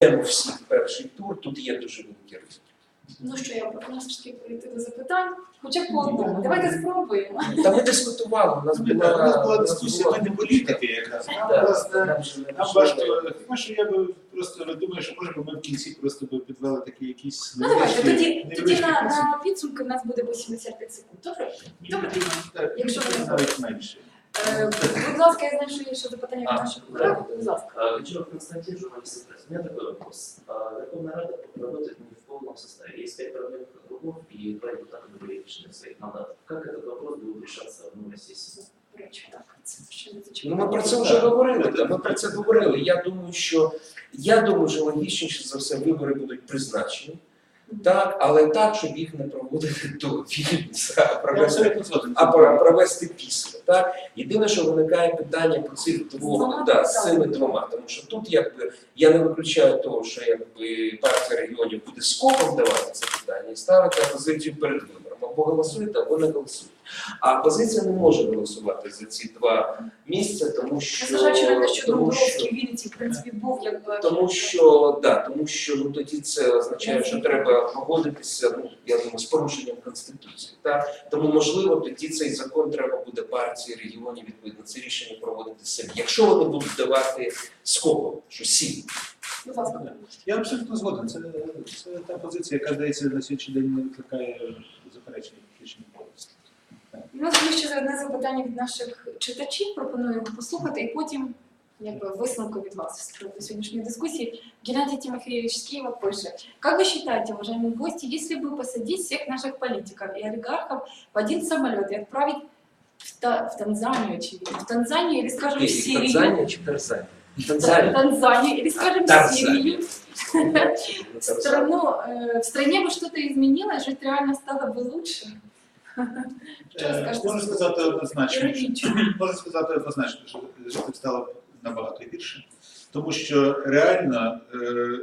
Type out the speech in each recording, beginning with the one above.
Йдемо всі в перший тур, тут є дуже великі ризики. Ну що, я пропоную все-таки перейти до запитань. Хоча б по одному. Давайте спробуємо. Та ми дискутували, у нас У була, нас була дискусія, ми не політики якраз. Нам, власне, нам не важко, тому що я би просто думаю, що може би ми в кінці просто би підвели такі якісь Ну давайте, тоді, тоді на, підсумки. на підсумки в нас буде 85 секунд. Добре? Добре, тоді. Якщо ви- навіть менше. Е, будь ласка, я знаю, що є ще запитання від А, наших колег. Будь ласка. А, Гончаров Константин, журналист «Экспресс». У меня такой вопрос. А, Верховная Рада работает не в полном составе. Есть пять проблемных округов и два депутата были лишены своих мандатов. Как этот вопрос будет решаться в новой сессии? До речі, так, це ще не Ну, зачіпано. ми про це вже говорили. Та, ми про це говорили. Я думаю, що я думаю, що логічніше за все вибори будуть призначені. Так, але так, щоб їх не проводити до Вільнюса, а провести, а про- провести після. Так? Єдине, що виникає питання по цих двох, да, з цими двома. Тому що тут якби я не виключаю того, що якби партія регіонів буде скопом давати це питання і ставити позицію перед вибором. Або голосуєте, або не голосуєте. А опозиція не може голосувати за ці два місця, тому що Незважаючи на те, що тому що- Домбровський в Вінниці, в принципі, був якби... тому що да, тому що ну тоді це означає, що треба погодитися. Ну я думаю, з порушенням конституції. Так тому можливо тоді цей закон треба буде партії регіонів відповідно це рішення проводити самі. Якщо вони будуть давати скопом, що сім. Я абсолютно згоден. Це, це та позиція, яка здається на сьогоднішній день не викликає заперечень фактично повністю. У нас є ще одне запитання від наших читачів. Пропоную його послухати, і потім якби висновку від вас з приводу сегодняшней дискуссии. Геннадий Тимофеевич с Киева пишет. Как вы считаете, уважаемые гости, если бы посадить всех наших политиков и олигархов в один самолет и отправить в, Та- в Танзанию, очевидно, в Танзанию или, скажем, в Сирию, Танзанія чи Тарзанія? в Танзанія. Танзанию или, скажем, в Сирию, Тарзанія. в, страну, э, в стране бы что-то изменилось, жить реально стало бы лучше? Що Е, скажете? Можу сказати однозначно, можу сказати однозначно, що життя стало набагато гірше, тому що реально е,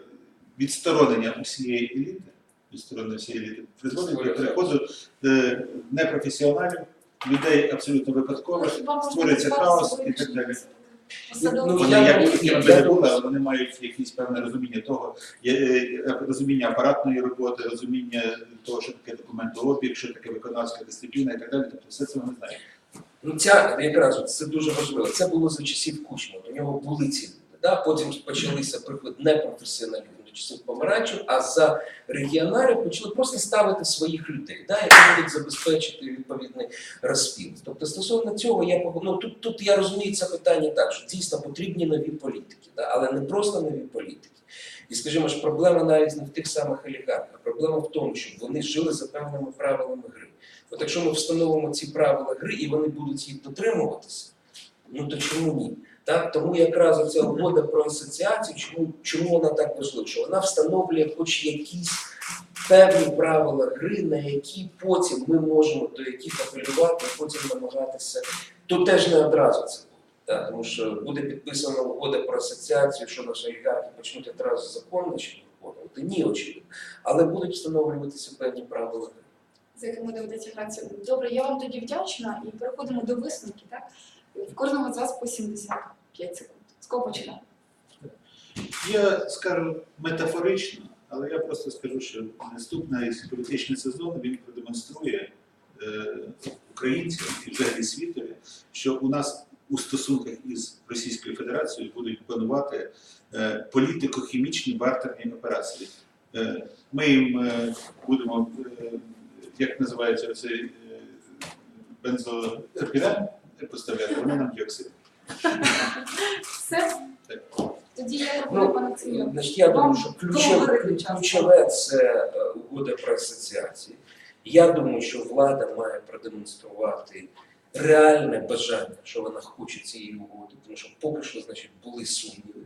відсторонення усієї еліти, відсторонення всієї еліти призводить до переходу е, непрофесіоналів, людей абсолютно випадкових, створюється хаос і так далі. Ну, Вони я- як я- якими я- не але вони мають якесь певне розуміння того, е, розуміння апаратної роботи, розуміння того, що таке документообіг, що таке виконавська дисципліна і так далі. Тобто все це вони знають. Ну, ця якраз це дуже важливо. Це було за часів Кучма. У нього були ці. Да? Потім почалися приклад непрофесіоналів до часів помаранчів, а за регіоналів почали просто ставити своїх людей, да? які будуть забезпечити відповідний розпіл. Тобто, стосовно цього, я ну, тут, тут я розумію це питання так, що дійсно потрібні нові політики, да? але не просто нові політики. І скажімо ж, проблема навіть не в тих самих олігархах. Проблема в тому, щоб вони жили за певними правилами гри. От якщо ми встановимо ці правила гри і вони будуть їх дотримуватися, ну то чому ні? Так? Тому якраз оця угода про асоціацію, чому, чому вона так важлива? Що вона встановлює хоч якісь певні правила гри, на які потім ми можемо до яких апелювати, потім намагатися. Тут теж не одразу це буде. Так? Тому що буде підписана угода про асоціацію, що наші олігархи почнуть одразу законно чи виконувати. Ні, очевидно. Але будуть встановлюватися певні правила гри. з якими доведеться гратися. Добре, я вам тоді вдячна і переходимо до висновки. Так? В кожного з вас по 75 секунд. З починаємо? Я скажу метафорично, але я просто скажу, що наступний політичний сезон він продемонструє е, українцям і взагалі світові, що у нас у стосунках із Російською Федерацією будуть панувати е, політико-хімічні бартерні операції. Е, ми їм е, будемо, е, як називається цей е, бензопірен поставляти, вони нам діоксид. Все? Так. Тоді я пропоную Ну, пана Значить, я думаю, що ключове, ключове це е, угода про асоціації. Я думаю, що влада має продемонструвати реальне бажання, що вона хоче цієї угоди, тому що поки що, значить, були сумніви.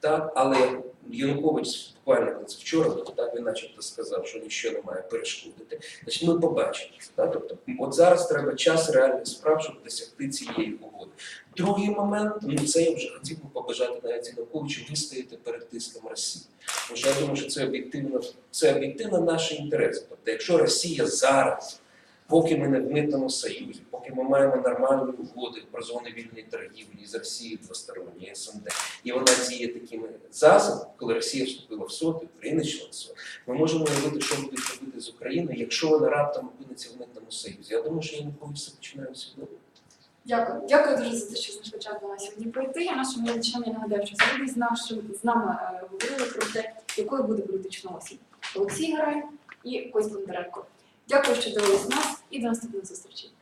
Так, але Янукович буквально це вчора, так він начебто сказав, що нічого не має перешкодити. Значить, ми побачимо. Так? Тобто, от зараз треба час реальних справ, щоб досягти цієї угоди. Другий момент, ну це я вже хотів би побажати навіть Януковичу вистояти перед тиском Росії. Тому що я думаю, що це об'єктивно, це об'єктивно наші інтереси. Тобто, якщо Росія зараз Поки ми не в митному союзі, поки ми маємо нормальні угоди про зони вільної торгівлі з Росією двосторонні СНД, і вона діє такими засобами, коли Росія вступила в СОТ, Україна член СОТ, ми можемо уявити, що буде робити з Україною, якщо вона раптом опиниться в митному союзі. Я думаю, що я ніколи все починаю усвідомити. Дякую. Дякую дуже за те, що знайшли час до нас сьогодні прийти. Я нашим глядачам я нагадаю, що сьогодні з нашим з нами е, говорили про те, якою буде політична осінь. Олексій Гарай і Кось Бондаренко. Дякую, що дивились нас і до наступних зустрічей.